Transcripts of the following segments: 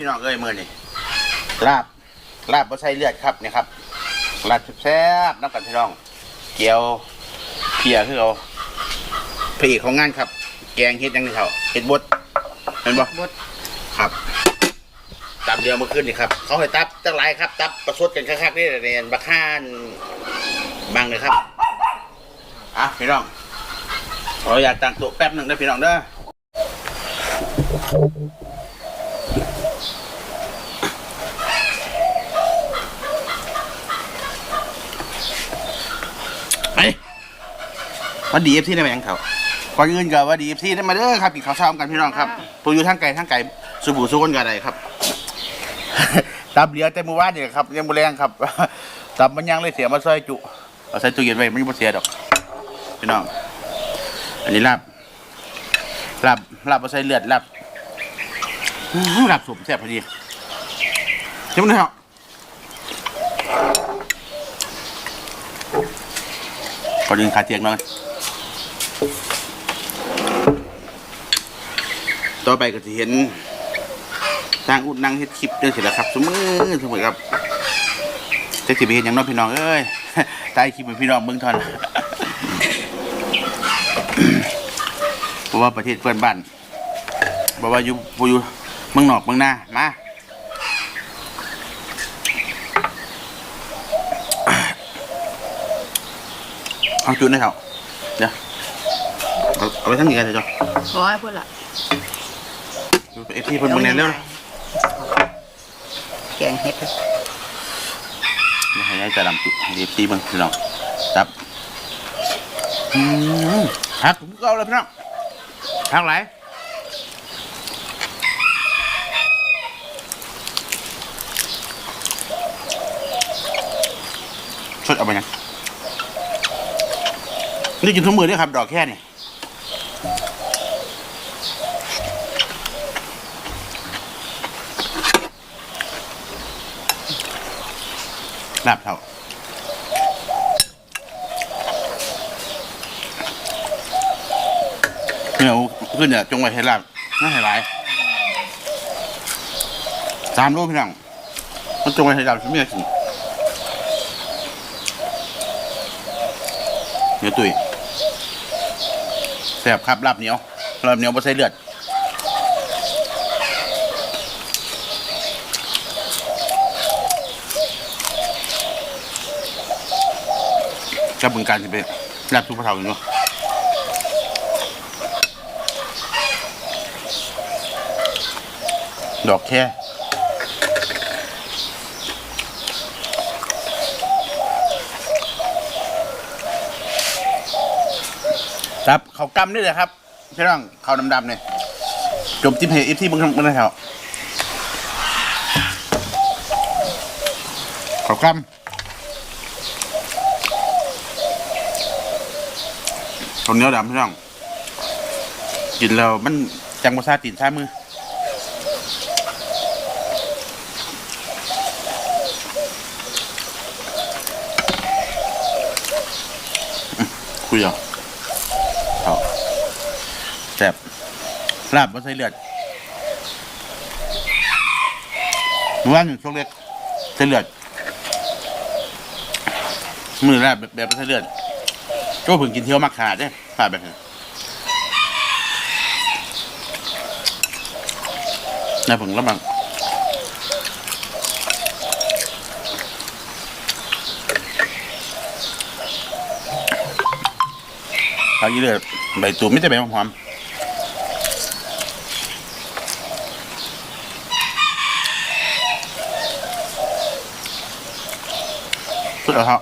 มาเด้อพี่น้องเอ้ยมือนี่ลาบลาบบ่ใส่เลือดครับเนี่ยครับลาบแซ่บๆน้ำกันพี่น้อง เกี๊ยวเพียคือเอาพระเอกของงานครับ แกงเฮ็ดยังไงเขาเฮ็ดบดเห็นบ่บดครับตับเดียวเมื่อคืนนี่ครับ เขาให้ตับจังไรครับ ตับประชดกันคักๆนี่เรียนบักข้านบางเลยครับอะพี่น้องขออยากตั้งโต๊ะแป๊บหนึ่งนะพี่น้องเด้อ มาดีเอฟซีได้ไหมยังเขาก่อนอื่นกับว่าดีเอฟซีได้มาเด้อครับกินข้าวเช้ากันพี่น้องครับปูอยู่ทางไกลทางไกลสุบูสุคนกันไดครับ ตับเหลียวแต่มือว่านนี่ครับยังบุแรงครับตับมันยังเลยเสียมาซอยจุเอาใส่ตู้เย็นไว้มันยังบ่เสียดอกพี่น้อง อันนี้ลาบลาบลาบบ่ใส่เลือดลาบอื้อลาบสมแซ่บพอดีใช่ไหมครับก่อนอื่นขาเตียงหน่อย ต่อไปก็จะเห็นทางอุดนั่งเฮ็ดคลิปเรื่องสิละครับสมือสมือครับจะสิไปเห็นอย่างน้อยพี่น้องเอ้ยใต้คลิปเป็นพี่น้องเบิ่งทอนเพราะว่าประเทศเพื่อนบ้านบอกว่าอยู่อยู่เมืองนอกเมืองนามาเอาจุดให้เขาเดี๋ยว เอาเอาไปทั้งนี้กันเลยจ้ะร้อยเพื่อนละดูเอฟซีเพิ่นเบิ่งแน่เร็วนะแกงเห็ดเดี๋ยวให้ยายจะดำจุให้เอฟซีเบิ่งพี่น้องจับอืมหักผมก็เอาเลยพี่น้องหักไหลายชดเอาไปยังนี่กินทุกมือด้วยครับ ดอกแค่นี่ ลาบเท่าเนี่ยขึ้นเนี่ยจงไว้ให้ลาบน่าให้หลายสามโลพี่น้องมันจงไว้ให้ลาบฉันไม่อยกินเนื้อตุ๋ยแซ่บครับลาบเหนียวลาบเหนียวไม่ใส่เลือด กับบึงการสิไปลาบทุกพระเท่าอยู่เนาะดอกแค่ครับเขากำนี่เลยครับพี่น้องเขาดำๆเนี่ยจมจิ้มเหอิฟที่มึงมึงได้แถวเขากำ ข้าวเหนียวดำพี่น้อง กินแล้วมันจังภาษาตีนซามืออื้อคุยอเอาแซ่บลาบมาใส่เลือดเมื่อวานหนึ่งช่วงเล็กใส่เลือดมือลาบแบบแบบบ่ใส่เลือด ก็เพิ่งกินเที่ยวมักขาดเนี่ยขาดแบบนี้นายเพิ่งแล้วบังเอาอีเลยใบตูมไม่ได้ใบหอมๆสุดแล้วครับ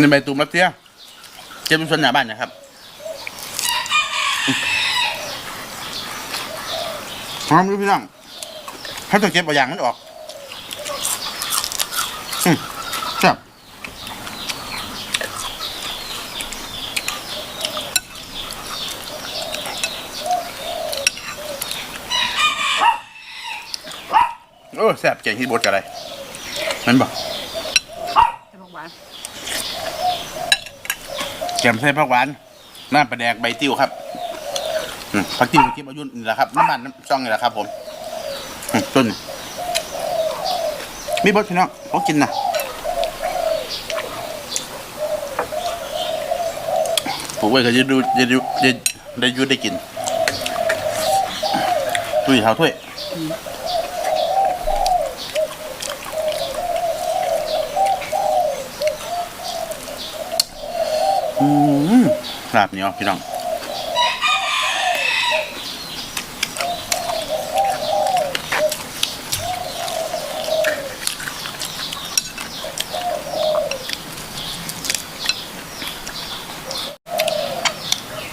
นใบตูมรัสเซียเจะเป็นส่วนหน้าบ้านนะครับหอมดูพี่น้องถ้าต้องเก็บเอาอย่างนั้นออกอืมครับโอ้แซ่บเจ๋งที่บดกับอะไรนั่นบอก ขนมหวาน แกมใส่ผักหวานน้ำปลาแดกใบติ้วครับผักติ้วเก็บอายุนี่แหละครับน้ำมันน้ำซองนี่แหละครับ ผมต้นมีบดพี่น้องผมกินนะผมว่าก็จะดูจะดูจะได้ยุได้กินดูเท้าถ้วย อืมลาบเหนียวพี่น้อง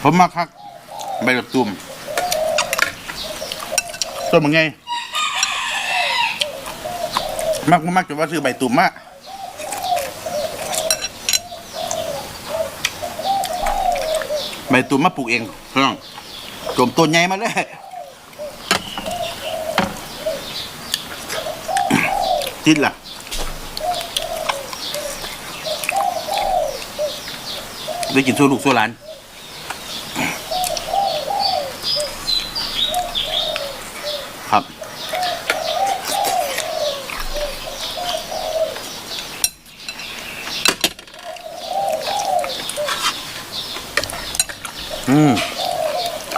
ผมมาคักใบแบบตุ่มต้นมันไงมักมักจะว่าซื้อใบตุ่มมา ใบตุ่มมาปลูกเองพี่น้องจมต้นใหญ่มาเลยติดล่ะได้กินสู้ลูกสู้หลาน อืม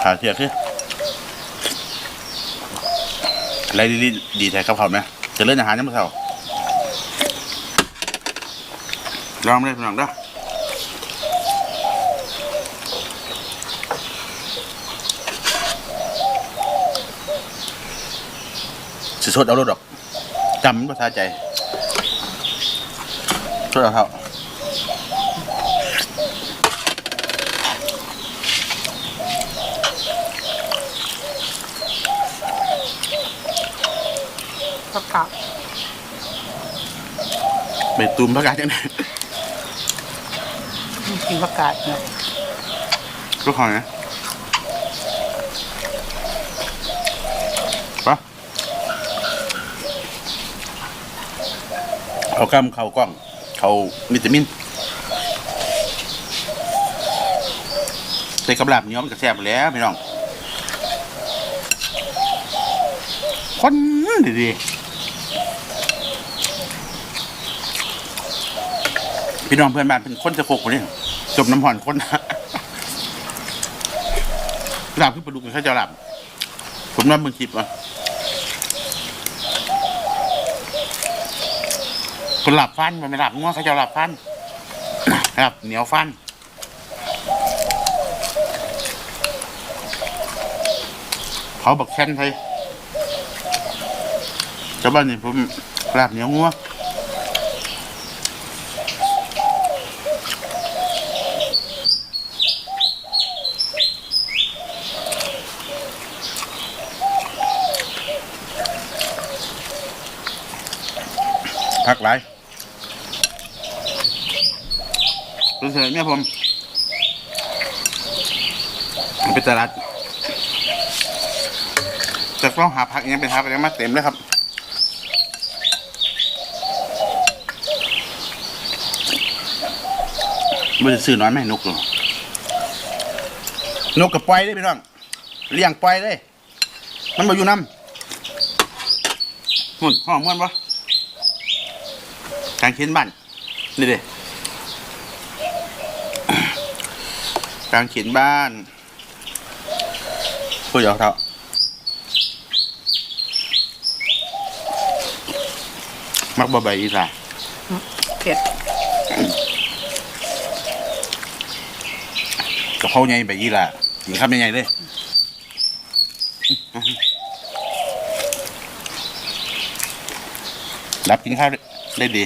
ขาเทียคืออะไรดีดีแท้ครับเขาไหมจะเล่นอาหารยังไม่เท่าลองเลยพี่น้องด้อสิสดเอารถดอกจำภาษาใจสดเอาเท่า ประกาศไปตุ่มประกาศจังไงกินประกาศเนี่ยก็ขอนะปะเขากำเขากล้อง เขาวิตามินใส่กับลาบเหนียวมันก็แซ่บแล้วพี่น้องคนดีๆ พี่น้องเพื่อนบ้านเป็นคนจะโคกคนนี้จมน้ำห่อนคนหลับขึ้นปลาดุกเขาจะหลับ ผมนับมือคลิปอะคนหลับฟันมันไม่หลับง้อเขาจะหลับฟันหลับเหนียวฟันเขาบอกแค้นไทยชาวบ้านนี่ผมหลับเหนียวงัว พักหลายรู้สึกเนี่ยผมไปตลาดจะต้องหาผักยังเป็นหาไปยังมาเต็มเลยครับไม่ได้ซื้อน้อยไหมนกหรอกนกกับปล่อยได้พี่น้องเลี้ยงปล่อยได้ มันมาอยู่น้ำหุ่นห้องม่วนปะ กลางเขียนบ้านนี่เด้กลางเขียนบ้านพูดเอาเถอะมักบ่ใบอีสานเผ็ดกับเขาใหญ่แบบนี้ล่ะกินข้าวใหญ่ๆเลยรับกินข้าวได้ดี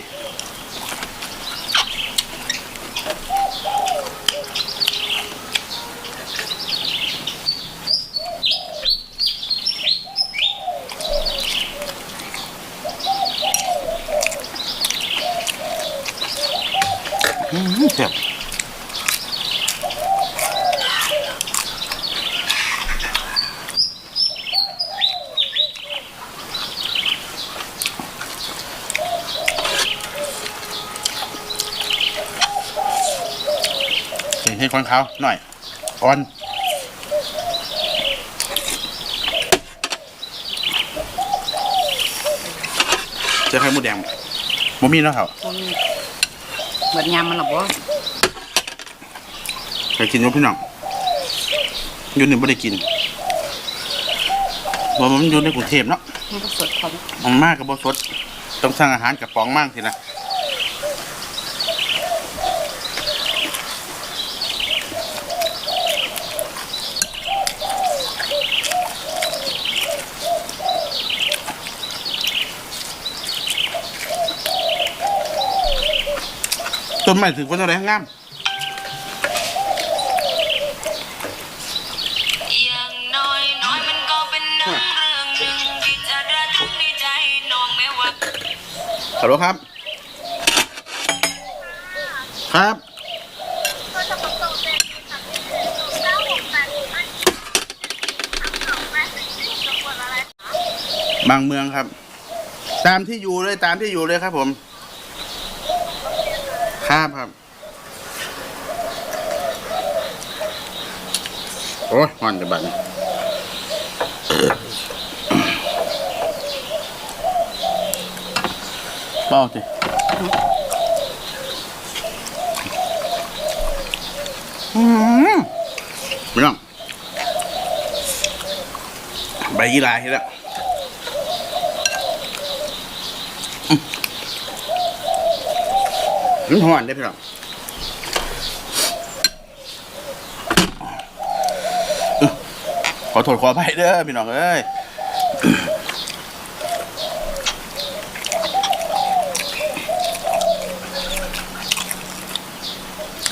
ใส่ให้ก้อนเขาหน่อยก้อนเจอไข่มดแดงบ่มีเนาะเขาพวกนี้เหมือนยำมันหรอบ่ไปกินอยู่พี่น้องอยู่นี่ไม่ได้กินเพราะมันอยู่ในกรุงเทพเนาะมันก็สดเขามันมากกับบสดต้องสั่งอาหารกับป๋องมากสินะ ต้นไม้ถือว่าอะไรงามอย่างน้อยน้อยมันก็เป็นหนังเรื่องหนึ่งที่จะระทึกในใจน้องแม้ว่าฮัลโหลครับ ครับ บางเมืองครับ ตามที่อยู่เลยตามที่อยู่เลยครับผม ครับครับ โอ้ยหอนจะบันเป้าสิอืมไม่ต้องใบยี่ลาเห็นแล้ว มันหอนได้พี่น้องอื้อขอโทษขออภัยเด้อพี่น้องเอ้ย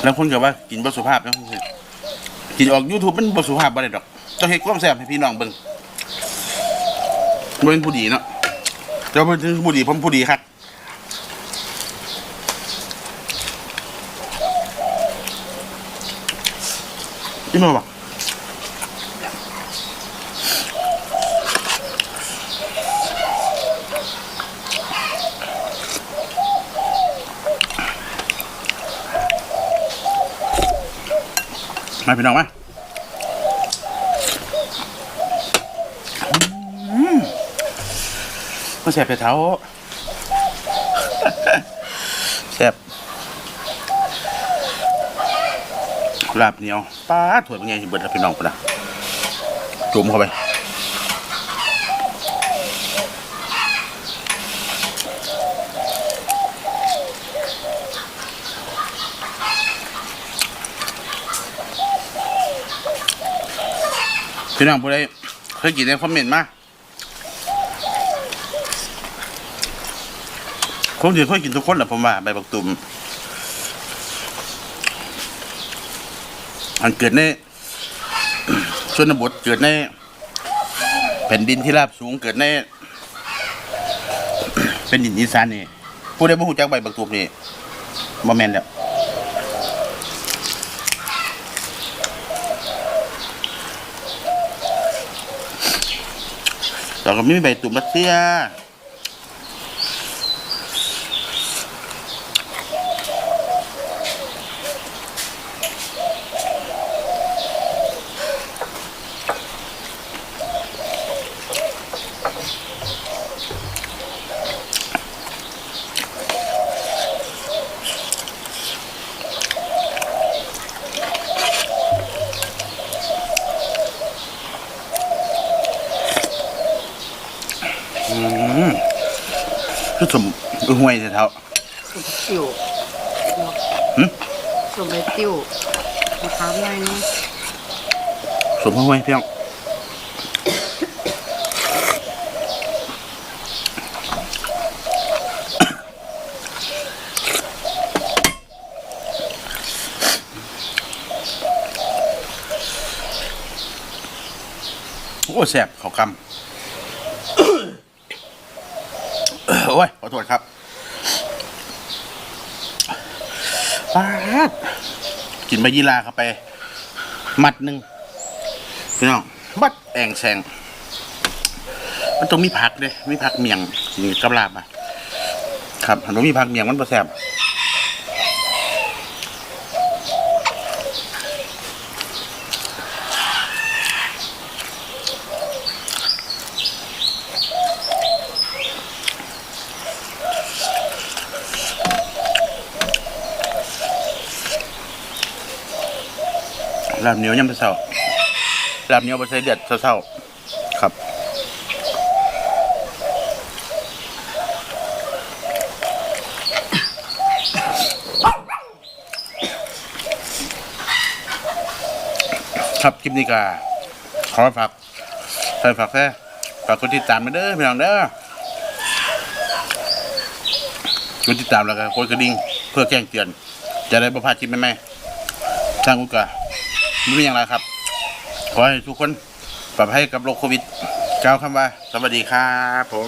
แล้วคนก็ว่ากินบสุภาพนะกินออกยูทูบมันบสุภาพบ่ได้ดอกต้องเฮ็ดความแซ่บให้พี่น้องเบิ่งบ่เป็นผู้ดีเนาะเจ้าเป็นผู้ดีผมผู้ดีครับ อีโมบอกมาพี่น้องมาอืมมาแสบแต่เท้า แสบ ลาบเหนียวปลาถั่วเป็นไงเบิดแล้วพี่น้องปะนะจุ่มเข้าไปพี่น้องผู้ใดเคยกินในคอมเมนต์มาคงจะเคยกินทุกคนแหละผมว่าใบบักตุ่ม อันเกิดในชนบทเกิดใน แผ่นดินที่ราบสูงเกิดในเป็นดินอีสานนี่ผู้ใดบ่ฮู้จักใบบักตูบนี่บ่แม่นแล้วแล้วก็มีใบตุ่มรัสเซีย คือสมอือห่วยเท่าสุกติ้วหึสุกใบติ้วมะขามหน่อยนึงสมห่วยพี่น้องโอ้แสบเขากำ โอ้ยขอโทษครับปาดกินใบยีราเข้าไป มัดหนึ่งพี่น้องบัดแองแซงมันต้องมีผักเลยมีผักเมียงกินกับลาบอะครับมันต้องมีผักเมียงมันประแสบ ลาบเหนียวยำเศร้าลาบเหนียวบะใส่เดือดเศร้าๆครับครับคลิปนี้ก็ขอฝากใส่ฝากแท้ฝากกดติดตามมาเด้อพี่น้องเด้อกดติดตามแล้วก็กดกระดิ่งเพื่อแจ้งเตือน จะได้ประพลาดคลิปใหม่ๆทางอุกา ไม่มีอย่างไรครับ ขอให้ทุกคนปลอดภัยกับโรคโควิดกล่าวคำว่า สวัสดีครับผม